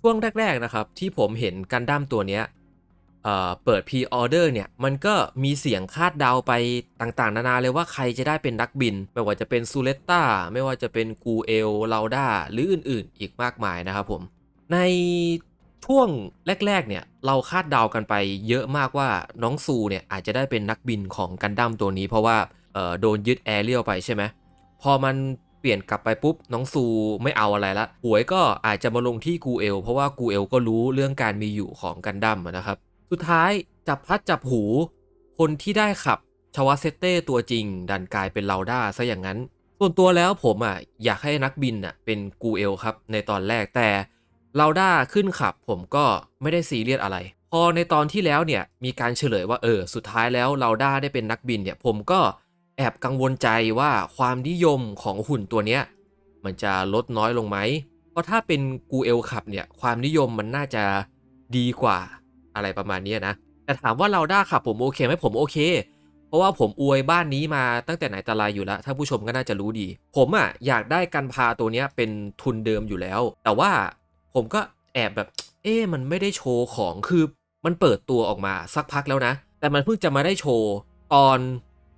ช่วงแรก ๆ นะครับ ที่ผมเห็นกันดั้มตัวเนี้ยเเปิดพรีออเดอร์เนี่ย มันก็มีเสียงคาดเดาไปต่างๆ นานาเลยว่าใครจะได้เป็นนักบิน ไม่ว่าจะเป็นซูเลตตาไม่ว่าจะเป็นกูเอลลาดาหรืออื่นๆ อีกมากมายนะครับผม ในช่วงแรก ๆ เนี่ย เราคาดเดากันไปเยอะมากว่าน้องซูเนี่ย อาจจะได้เป็นนักบินของกันดั้มตัวนี้ เพราะว่าโดนยึดแอร์เรียลไปใช่ไหมพอมัน เปลี่ยนกลับไปปุ๊บน้องซูไม่เอาอะไรละหวยก็อาจจะมาลงที่กูเอล เพราะว่ากูเอลก็รู้เรื่องการมีอยู่ของกันดั้มนะครับ สุดท้ายจับพัดจับหู คนที่ได้ขับชาวาเซเต้ตัวจริง ดันกลายเป็นลาด้าซะอย่างนั้น ส่วนตัวแล้วผมอะอยากให้นักบินอะเป็นกูเอลครับในตอนแรกแต่ลาด้าขึ้นขับผมก็ไม่ได้ซีเรียสอะไร พอในตอนที่แล้วเนี่ยมีการเฉลยว่าเออสุดท้ายแล้วลาด้าได้เป็นนักบินเนี่ยผมก็ แอบกังวลใจว่าความนิยมของหุ่นตัวเนี้ยมันจะลดน้อยลงไหม เพราะถ้าเป็นกูเอลขับเนี่ยความนิยมมันน่าจะดีกว่าอะไรประมาณนี้นะ แต่ถามว่าเราด้าขับผมโอเคไหมผมโอเค เพราะว่าผมอวยบ้านนี้มาตั้งแต่ไหนแต่ไรอยู่แล้วถ้าผู้ชมก็น่าจะรู้ดี ผมอะอยากได้กันพาตัวเนี้ยเป็นทุนเดิมอยู่แล้ว แต่ว่าผมก็แอบแบบ เอ๊ะมันไม่ได้โชว์ของคือมันเปิดตัวออกมาสักพักแล้วนะ แต่มันเพิ่งจะมาได้โชว์ตอน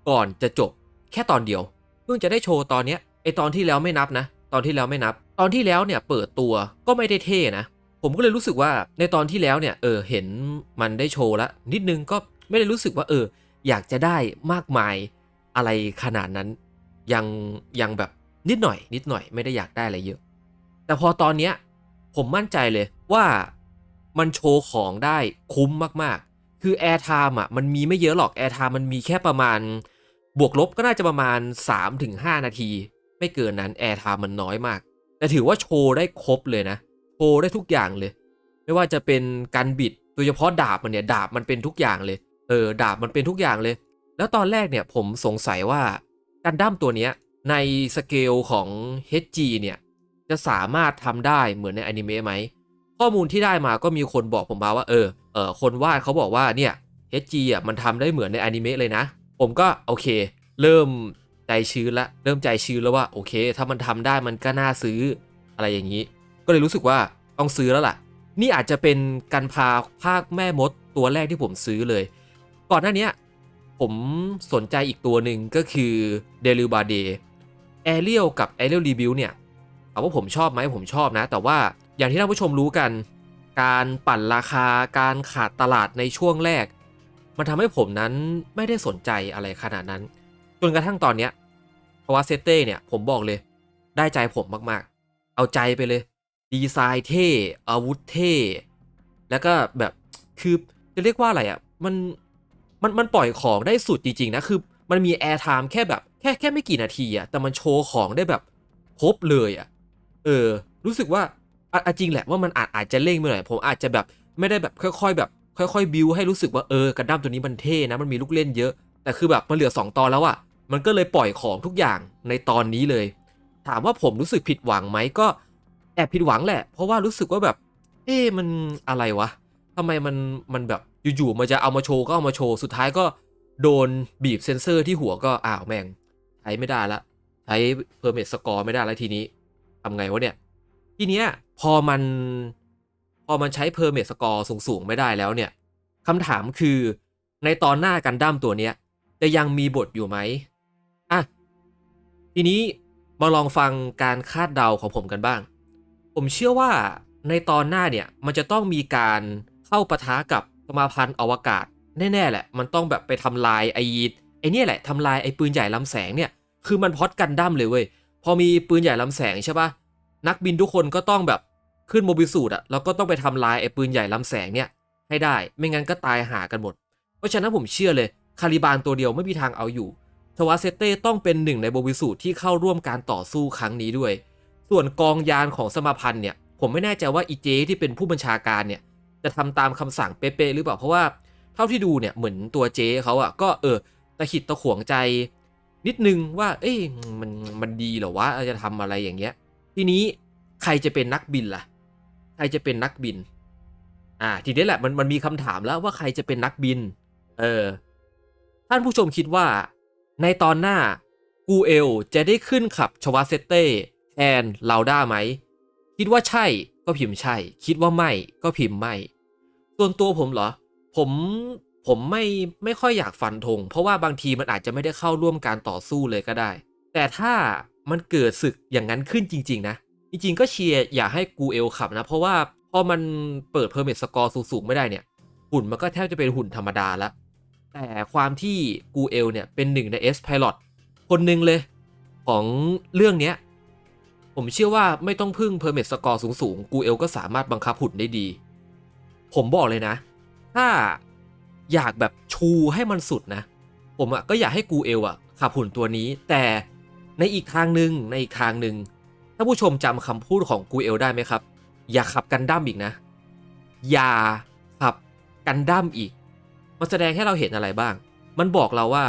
ก่อนจะจบแค่ตอนเดียว เพิ่งจะได้โชว์ตอนเนี้ยไอตอนที่แล้วไม่นับนะ ตอนที่แล้วไม่นับ ตอนที่แล้วเนี่ยเปิดตัวก็ไม่ได้เท่นะ ผมก็เลยรู้สึกว่าในตอนที่แล้วเนี่ยเออเห็นมันได้โชว์แล้วนิดนึงก็ไม่ได้รู้สึกว่าเออ อยากจะได้มากมายอะไรขนาดนั้น ยังยังแบบนิดหน่อย นิดหน่อยไม่ได้อยากได้อะไรเยอะ แต่พอตอนเนี้ยผมมั่นใจเลยว่ามันโชว์ของได้คุ้มมากๆ คือ Air Time อะมันมีไม่เยอะหรอก Air Time มันมีแค่ประมาณ บวกลบก็น่าจะประมาณ 3-5 นาที ไม่เกินนั้น Air Time มันน้อยมาก แต่ถือว่าโชว์ได้ครบเลยนะ โชว์ได้ทุกอย่างเลย ไม่ว่าจะเป็นการบิดโดยเฉพาะดาบมันเนี่ยดาบมันเป็นทุกอย่างเลย เออดาบมันเป็นทุกอย่างเลย แล้วตอนแรกเนี่ยผมสงสัยว่ากันดั้มตัวเนี้ยในสเกลของ HG เนี่ยจะสามารถทำได้เหมือนในอนิเมะไหมข้อมูลที่ได้มาก็มีคนบอกผมมาว่าเออเออคนวาดเขาบอกว่าเนี่ย HG อะมันทำได้เหมือนในอนิเมะเลยนะ ผมก็โอเค เริ่มใจชื้นละเริ่มใจชื้นแล้วว่าโอเค ถ้ามันทำได้มันก็น่าซื้ออะไรอย่างนี้ ก็เลยรู้สึกว่าต้องซื้อแล้วล่ะ นี่อาจจะเป็นการพาภาคแม่มดตัวแรกที่ผมซื้อเลย ก่อนหน้านี้ผมสนใจอีกตัวหนึ่งก็คือเดลิบาเดแอเรียลกับแอเรียลรีบิวเนี่ยถามว่าผมชอบไหมผมชอบนะ แต่ว่าอย่างที่ท่านผู้ชมรู้กัน การปั่นราคาการขาดตลาดในช่วงแรก มันทำให้ผมนั้นไม่ได้สนใจอะไรขนาดนั้น จนกระทั่งตอนเนี้ยเพราว่าเซเต้เนี่ยผมบอกเลย ได้ใจผมมากๆ เอาใจไปเลย ดีไซน์เท่ อาวุธเท่ แล้วก็แบบคือจะเรียกว่าอะไรอะ่ะมันมันมันปล่อยของได้สุดจริง ๆ นะ คือมันมีแอร์ไทม์แค่แบบแค่แค่ไม่กี่นาทีอะ่ะแต่มันโชว์ของได้แบบครบเลยอะ่ะเออ รู้สึกว่าออจริงแหละว่ามันอาจอาจจะเร่งไปหน่อยผมอาจจะแบบไม่ได้แบบค่อย ๆ แบบ ค่อยๆบิวให้รู้สึกว่าเออกระดั้มตัวนี้มันเท่นะมันมีลูกเล่นเยอะ แต่คือแบบมันเหลือ 2 ตอนแล้วอะ่ะมันก็เลยปล่อยของทุกอย่างในตอนนี้เลย ถามว่าผมรู้สึกผิดหวังไหมก็แอบผิดหวังแหละ เพราะว่ารู้สึกว่าแบบ เอ๊ะมันอะไรวะทำไมมันมันแบบอยู่ๆมันจะเอามาโชว์ก็เอามาโชว์สุดท้ายก็โดนบีบเซนเซอร์ที่หัวก็อ้าวแม่งใช้ไม่ได้ละใช้เพอร์เม s สกอร์ไม่ได้แล้วทีนี้ทำไงวะเนี่ย ทีเนี้ยพอมัน อมันใช้เพอร์เม s สกอร์สูงๆ ไม่ได้แล้วเนี่ยคำถามคือในตอนหน้ากันดั้มตัวเนี้ยจะยังมีบทอยู่ไหมอะ ทีนี้มาลองฟังการคาดเดาของผมกันบ้าง ผมเชื่อว่าในตอนหน้าเนี่ยมันจะต้องมีการเข้าปะทะกับสมาพันธ์อวกาศ แน่ๆแหละ มันต้องแบบไปทำลายไอ้ไอ้เนี่ยแหละทำลายไอ้ปืนใหญ่ลำแสงเนี่ยคือมันพอดกันดั้มเลยเว้ยพอมีปืนใหญ่ลำแสงใช่ปะนักบินทุกคนก็ต้องแบบ ขึ้นโมบิลสูตอะแล้วก็ต้องไปทำลายไอ้ปืนใหญ่ลำแสงเนี่ยให้ได้ ไม่งั้นก็ตายหากันหมด เพราะฉะนั้นผมเชื่อเลย คาริบานตัวเดียวไม่มีทางเอาอยู่ ทวาเซเต้ต้องเป็นหนึ่งในโมบิลสูตที่เข้าร่วมการต่อสู้ครั้งนี้ด้วย ส่วนกองยานของสมาพันธ์เนี่ย ผมไม่แน่ใจว่าอีเจที่เป็นผู้บัญชาการเนี่ย จะทำตามคำสั่งเป๊ะๆหรือเปล่า เพราะว่าเท่าที่ดูเนี่ยเหมือนตัวเจเขาอะก็เออตะขิดตะขวงใจ นิดนึงว่า เอ้ยมันมันดีเหรอวะจะทำอะไรอย่างเงี้ย ทีนี้ใครจะเป็นนักบินล่ะ รจะเป็นนักบิน อ่า ทีนี้แหละมันมันมีคำถามแล้วว่าใครจะเป็นนักบิน เออ ท่านผู้ชมคิดว่า ในตอนหน้ากูเอลจะได้ขึ้นขับชวาเซเต้แทนลาด้าไหม คิดว่าใช่ก็พิมพ์ใช่ คิดว่าไม่ก็พิมพ์ไม่ ส่วนตัวผมเหรอ ผมผมไม่ไม่ค่อยอยากฟันธงเพราะว่าบางทีมันอาจจะไม่ได้เข้าร่วมการต่อสู้เลยก็ได้ แต่ถ้ามันเกิดศึกอย่างนั้นขึ้นจริง ๆ นะ จริงๆก็เชียร์อย่าให้กูเอลขับนะ เพราะว่าพอมันเปิดเพอร์เม t สกอร์สูงๆไม่ได้เนี่ยหุ่นมันก็แทบจะเป็นหุ่นธรรมดาละแต่ความที่กูเอลเนี่ยเป็นหนึ่งใน S Pilot คนหนึ่งเลยของเรื่องเนี้ยผมเชื่อว่าไม่ต้องพึ่งเพอร์เม t สกอร์สูงๆ กูเอลก็สามารถบังคับหุ่นได้ดี ผมบอกเลยนะ ถ้าอยากแบบชูให้มันสุดนะ ผมอะก็อยากให้กูเอลอะขับหุ่นตัวนี้ แต่ในอีกทางหนึ่งในอีกทางหนึ่ง ถ้าผู้ชมจำคำพูดของกูเอลได้ไหมครับ อย่าขับกันดั้มอีกนะ อย่าขับกันดั้มอีก มันแสดงให้เราเห็นอะไรบ้าง มันบอกเราว่า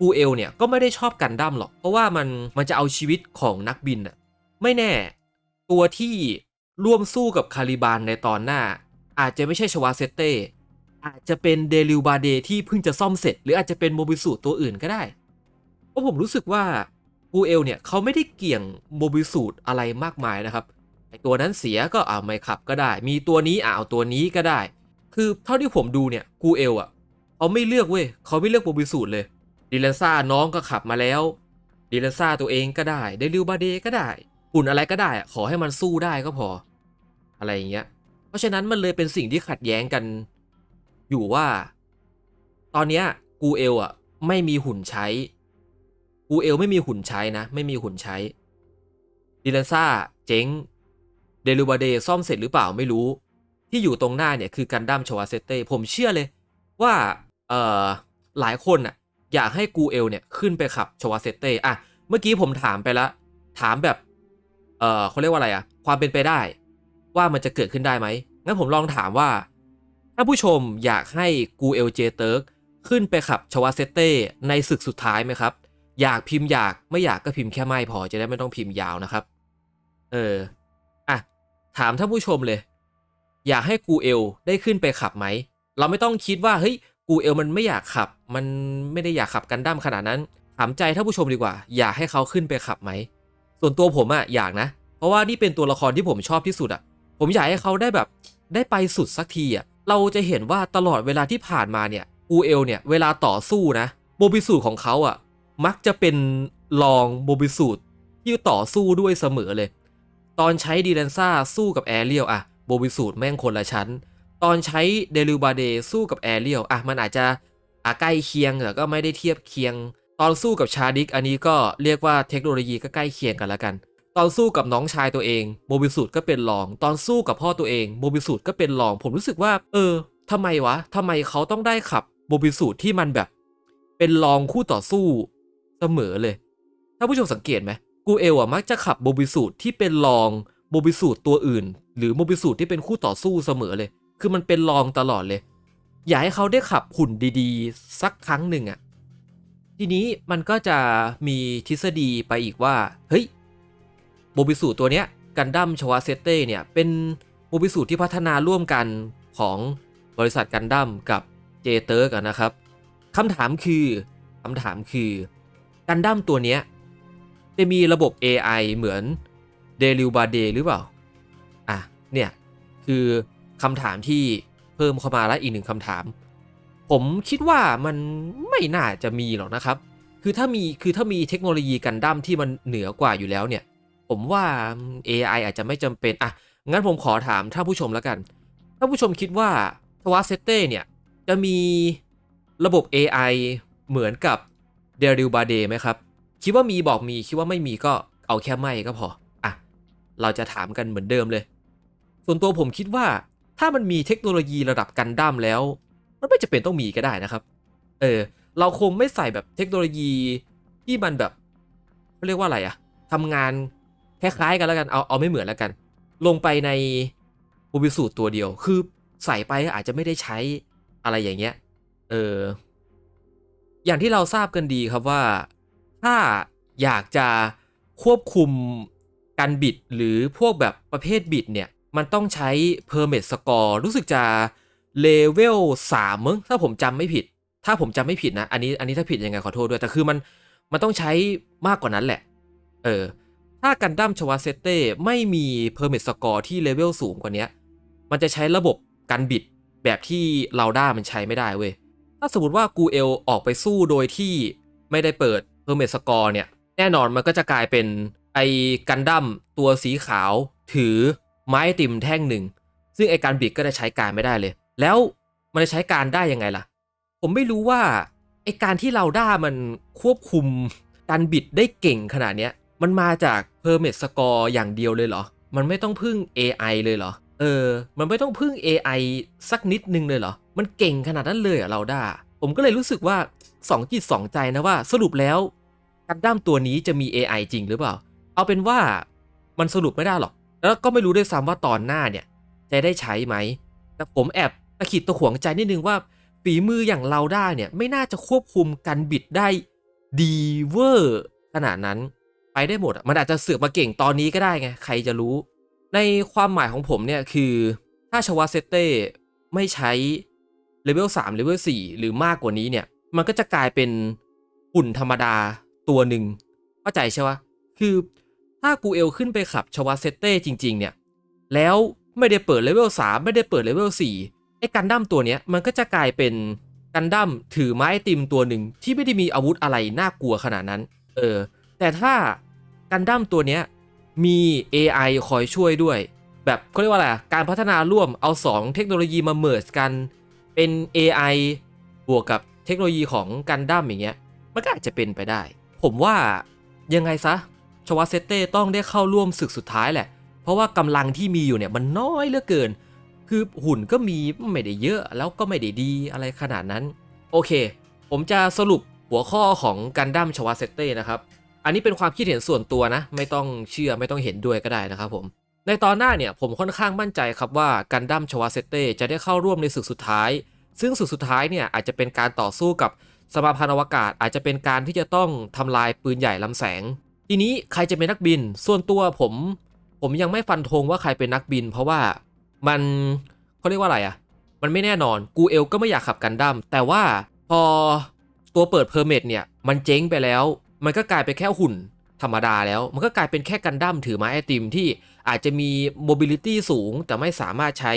กูเอลเนี่ยก็ไม่ได้ชอบกันดั้มหรอก เพราะว่ามันมันจะเอาชีวิตของนักบินอะไม่แน่ ตัวที่ร่วมสู้กับคาริบานในตอนหน้า อาจจะไม่ใช่ชวาเซเต้อาจจะเป็นเดลิวบาเดที่เพิ่งจะซ่อมเสร็จ หรืออาจจะเป็นโมบิสูตัวอื่นก็ได้เพราะผมรู้สึกว่า กูเอลเนี่ยเขาไม่ได้เกี่ยงโมบิสูตรอะไรมากมายนะครับไอตัวนั้นเสียก็เอาไม่ขับก็ได้ มีตัวนี้อ่าเอาตัวนี้ก็ได้ คือเท่าที่ผมดูเนี่ยกูเอลอะเขาไม่เลือกเว้ยเขาไม่เลือกโมบิสูตรเลยดิเลนซ่าน้องก็ขับมาแล้วดิเลนซ่าตัวเองก็ได้เดลิวบาเดก็ได้หุ่นอะไรก็ได้อะขอให้มันสู้ได้ก็พอ อะไรอย่างเงี้ย เพราะฉะนั้นมันเลยเป็นสิ่งที่ขัดแย้งกัน อยู่ว่า ตอนเนี้ยกูเอลอะไม่มีหุ่นใช้ กูเอลไม่มีหุ่นใช้นะ ไม่มีหุ่นใช้ดิเลนซ่าเจ๊งเดลูบาเดซ่อมเสร็จหรือเปล่าไม่รู้ ที่อยู่ตรงหน้าเนี่ยคือกันดั้มชวาเซเต้ผมเชื่อเลยว่าเอ่อหลายคนอะอยากให้กูเอลเนี่ยขึ้นไปขับชวาเซเต้อะเมื่อกี้ผมถามไปแล้วถามแบบเอ่อเขาเรียกว่าอะไรอะความเป็นไปได้ ว่ามันจะเกิดขึ้นได้ไหมงั้นผมลองถามว่า ถ้าผู้ชมอยากให้กูเอลเจเติร์กขึ้นไปขับชวาเซเต้ในศึกสุดท้ายไหมครับ อยากพิมพ์อยากไม่อยากก็พิมพ์แค่ไม่พอจะได้ไม่ต้องพิมพ์ยาวนะครับ เอออะถามท่านผู้ชมเลย อยากให้กูเอลได้ขึ้นไปขับไหม เราไม่ต้องคิดว่าเฮ้ยกูเอลมันไม่อยากขับ มันไม่ได้อยากขับกันดั้มขนาดนั้น ถามใจท่านผู้ชมดีกว่า อยากให้เขาขึ้นไปขับไหม ส่วนตัวผมอะอยากนะ เพราะว่านี่เป็นตัวละครที่ผมชอบที่สุดอะผมอยากให้เขาได้แบบได้ไปสุดสักทีอะเราจะเห็นว่าตลอดเวลาที่ผ่านมาเนี่ยกูเอลเนี่ยเวลาต่อสู้นะโมบิสูของเขาอะ มักจะเป็นรองโมบิสูตที่ต่อสู้ด้วยเสมอเลย ตอนใช้ดีแลนซ่าสู้กับแอเรียลอะโมบิสูตแม่งคนละชั้น ตอนใช้เดลิบาเดสู้กับแอเรียลอะมันอาจจะอาใกล้เคียงแต่ก็ไม่ได้เทียบเคียง ตอนสู้กับชาดิกอันนี้ก็เรียกว่าเทคโนโลยีก็ใกล้เคียงกันแล้วกัน ตอนสู้กับน้องชายตัวเองโมบิสูตก็เป็นรอง ตอนสู้กับพ่อตัวเองโมบิสูตก็เป็นรอง ผมรู้สึกว่า เออทำไมวะทำไมเขาต้องได้ขับโมบิสูตที่มันแบบ เป็นรองคู่ต่อสู้ เสมอเลย ถ้าผู้ชมสังเกตไหมกูเอลอะมักจะขับโมบิสูตที่เป็นรองโมบิสูตตัวอื่น หรือโมบิสูตที่เป็นคู่ต่อสู้เสมอเลย คือมันเป็นรองตลอดเลย อยากให้เขาได้ขับหุ่นดีๆ สักครั้งหนึ่งอะทีนี้มันก็จะมีทฤษฎีไปอีกว่า เฮ้ยโมบิสูตัวเนี้ยกันดั้มชวาเซเต้เนี่ยเป็นโมบิสูที่พัฒนาร่วมกันของบริษัทกันดั้มกับเจเตอร์กันนะครับคำถามคือคำถามคือ กันดั้มตัวเนี้ยจะมีระบบ AI เหมือนเดลิวบาเดหรือเปล่า อะ เนี่ย คือคำถามที่เพิ่มเข้ามาแล้วอีกหนึ่งคำถาม ผมคิดว่ามันไม่น่าจะมีหรอกนะครับ คือถ้ามี คือถ้ามีเทคโนโลยีกันดั้มที่มันเหนือกว่าอยู่แล้วเนี่ย ผมว่า AI อาจจะไม่จำเป็น อะ งั้นผมขอถามท่านผู้ชมแล้วกันถ้านผู้ชมคิดว่าทวาเซเต้เนี่ย จะมีระบบ AI เหมือนกับ เดริลบาเดไหมครับ คิดว่ามีบอกมีคิดว่าไม่มีก็เอาแค่ไม่ก็พอ อะ เราจะถามกันเหมือนเดิมเลย ส่วนตัวผมคิดว่าถ้ามันมีเทคโนโลยีระดับกันดั้มแล้ว มันไม่จะเป็นต้องมีก็ได้นะครับ เออ เราคงไม่ใส่แบบเทคโนโลยีที่มันแบบเขาเรียกว่าอะไรอะทำงานคล้ายๆกันแล้วกันเอาเอาไม่เหมือนแล้วกัน ลงไปในบูบิสูตรตัวเดียว คือใส่ไปอาจจะไม่ได้ใช้อะไรอย่างเงี้ย เออ อย่างที่เราทราบกันดีครับว่า ถ้าอยากจะควบคุมการบิดหรือพวกแบบประเภทบิดเนี่ย มันต้องใช้ permit score รู้สึกจะเลเวล3มึงถ้าผมจำไม่ผิด ถ้าผมจำไม่ผิดนะ อันนี้อันนี้ถ้าผิดยังไงขอโทษด้วย แต่คือมันมันต้องใช้มากกว่านั้นแหละ เออ ถ้าถ้ากันดั้มชวาเซเต้ไม่มีเพอร์มิ s สกอร์ที่เลเวลสูงกว่านี้ มันจะใช้ระบบกันบิดแบบที่เราด้ามันใช้ไม่ได้เว้ย ถ้าสมมติว่ากูเอลออกไปสู้โดยที่ไม่ได้เปิดเพอร์เมสกอร์เนี่ย แน่นอนมันก็จะกลายเป็นไอ้กันดั้มตัวสีขาวถือไม้ติมแท่งหนึ่ง ซึ่งไอ้การบิดก็จะใช้การไม่ได้เลย แล้วมันจะใช้การได้ยังไงล่ะ ผมไม่รู้ว่าไอ้การที่เราด้ามันควบคุมการบิดได้เก่งขนาดเนี้ยมันมาจากเพอร์เม s สกอร์อย่างเดียวเลยเหรอ มันไม่ต้องพึ่ง AI เลยเหรอ เออ มันไม่ต้องพึ่ง AI สักนิดนึงเลยเหรอ มันเก่งขนาดนั้นเลยเหรอเราด้าผมก็เลยรู้สึกว่าสองจิตสองใจนะว่าสรุปแล้วกันดั้มตัวนี้จะมี AI จริงหรือเปล่า เอาเป็นว่ามันสรุปไม่ได้หรอก แล้วก็ไม่รู้ด้วยซ้ำว่าตอนหน้าเนี่ย จะได้ใช้ไหม แต่ผมแอบตะขิดตะขวงใจนิดนึงว่าฝีมืออย่างเราได้เนี่ย ไม่น่าจะควบคุมการบิดได้ดีเวอร์ขนาดนั้นไปได้หมดอะมันอาจจะเสือกมาเก่งตอนนี้ก็ได้ไงใครจะรู้ ในความหมายของผมเนี่ยคือถ้าชวาเซเต้ไม่ใช้ เลเวล3เลเวล4หรือมากกว่านี้เนี่ย มันก็จะกลายเป็นหุ่นธรรมดาตัวหนึ่งเข้าใจใช่ปะคือถ้ากูเอลขึ้นไปขับชวาเซเต้จริง ๆ เนี่ย แล้วไม่ได้เปิดเลเวล3ไม่ได้เปิดเลเวล4ไอ้กันดั้มตัวเนี้ยมันก็จะกลายเป็นกันดั้มถือไม้ติมตัวหนึ่งที่ไม่ได้มีอาวุธอะไรน่ากลัวขนาดนั้น เออ แต่ถ้ากันดั้มตัวเนี้ยมี AI คอยช่วยด้วย แบบเขาเรียกว่าอะไรการพัฒนาร่วมเอา 2 เทคโนโลยีมาเมิร์กัน เป็น AI บวกกับเทคโนโลยีของกันดั้มอย่างเงี้ย มันก็อาจจะเป็นไปได้ ผมว่ายังไงซะชวาเซเต้ต้องได้เข้าร่วมศึกสุดท้ายแหละ เพราะว่ากำลังที่มีอยู่เนี่ยมันน้อยเหลือเกิน คือหุ่นก็มีไม่ได้เยอะแล้วก็ไม่ได้ดีอะไรขนาดนั้น โอเค ผมจะสรุปหัวข้อของกันดั้มชวาเซเต้นะครับ อันนี้เป็นความคิดเห็นส่วนตัวนะ ไม่ต้องเชื่อไม่ต้องเห็นด้วยก็ได้นะครับผม ในตอนหน้าเนี่ยผมค่อนข้างมั่นใจครับว่ากันดั้มชวาเซเต้จะได้เข้าร่วมในศึกสุดท้าย ซึ่งศึกสุดท้ายเนี่ยอาจจะเป็นการต่อสู้กับสมาพันธ์อวกาศอาจจะเป็นการที่จะต้องทำลายปืนใหญ่ลำแสง ทีนี้ใครจะเป็นนักบิน ส่วนตัวผม ผมยังไม่ฟันธงว่าใครเป็นนักบิน เพราะว่ามันเขาเรียกว่าอะไรอะ่ะ มันไม่แน่นอนกูเอลก็ไม่อยากขับกันดั้มแต่ว่าพอตัวเปิดเพอร์เมทเนี่ยมันเจ๊งไปแล้ว มันก็กลายเป็นแค่หุ่น ธรรมดาแล้ว มันก็กลายเป็นแค่กันดั้มถือไม้ไอติมที่อาจจะมีโมบิลิตี้สูง แต่ไม่สามารถใช้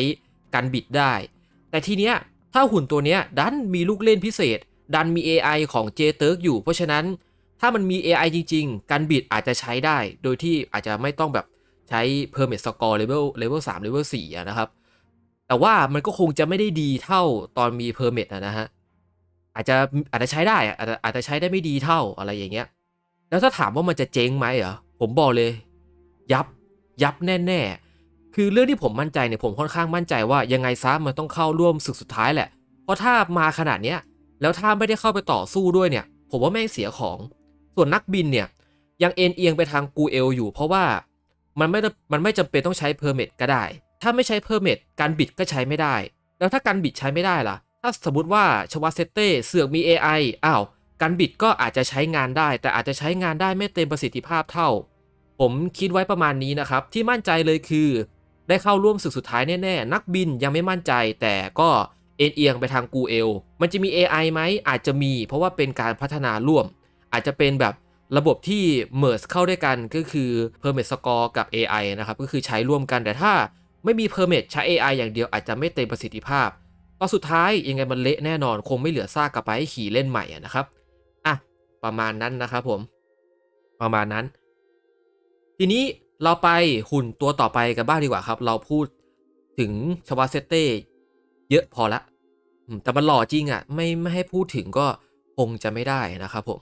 การบิดได้ แต่ทีเนี้ยถ้าหุ่นตัวเนี้ยดันมีลูกเล่นพิเศษ ดันมี AI ของเจเติร์กอยู่ เพราะฉะนั้นถ้ามันมี AI จริง ๆ การบิดอาจจะใช้ได้ โดยที่อาจจะไม่ต้องแบบใช้ Permit Score Level Level 3 Level 4นะครับ แต่ว่ามันก็คงจะไม่ได้ดีเท่าตอนมี Permit นะฮะอาจจะอาจจะใช้ได้อาจจะอาจจะใช้ได้ไม่ดีเท่าอะไรอย่างเงี้ย แล้วถ้าถามว่ามันจะเจ๊งไหมเหรอผมบอกเลย ยับยับแน่ๆ คือเรื่องที่ผมมั่นใจเนี่ยผมค่อนข้างมั่นใจว่ายังไงซะมันต้องเข้าร่วมศึกสุดท้ายแหละ เพราะถ้ามาขนาดเนี้ยแล้วถ้าไม่ได้เข้าไปต่อสู้ด้วยเนี่ย ผมว่าแม่งเสียของ ส่วนนักบินเนี่ยยังเอ็นเอียงไปทางกูเอลอยู่ เพราะว่ามันไม่ได้มันไม่จำเป็นต้องใช้เพอร์เมทก็ได้ ถ้าไม่ใช้เพอร์เมทการบิดก็ใช้ไม่ได้ แล้วถ้าการบิดใช้ไม่ได้ล่ะ ถ้าสมมติว่าชวาเซเต้เสือกมี AI อ้าว การบิดก็อาจจะใช้งานได้ แต่อาจจะใช้งานได้ไม่เต็มประสิทธิภาพเท่า ผมคิดไว้ประมาณนี้นะครับ ที่มั่นใจเลยคือ ได้เข้าร่วมศึกสุดท้ายแน่ๆ นักบินยังไม่มั่นใจ แต่ก็เอ็นเอียงไปทางกูเอลมันจะมี AI ไหมอาจจะมี เพราะว่าเป็นการพัฒนาร่วม อาจจะเป็นแบบระบบที่ merge เข้าด้วยกันก็คือ permit score กับ AI นะครับ ก็คือใช้ร่วมกันแต่ถ้าไม่มี permit ใช้ AI อย่างเดียวอาจจะไม่เต็มประสิทธิภาพตอนสุดท้ายยังไงมันเละแน่นอนคงไม่เหลือซากกลับไปให้ขี่เล่นใหม่นะครับ ประมาณนั้นนะครับผม ประมาณนั้น ทีนี้เราไปหุ่นตัวต่อไปกันบ้างดีกว่าครับ เราพูดถึงชวาเซเต้เยอะพอละแต่มันหล่อจริงอะ่ะ ไม่ไม่ให้พูดถึงก็คงจะไม่ได้นะครับผม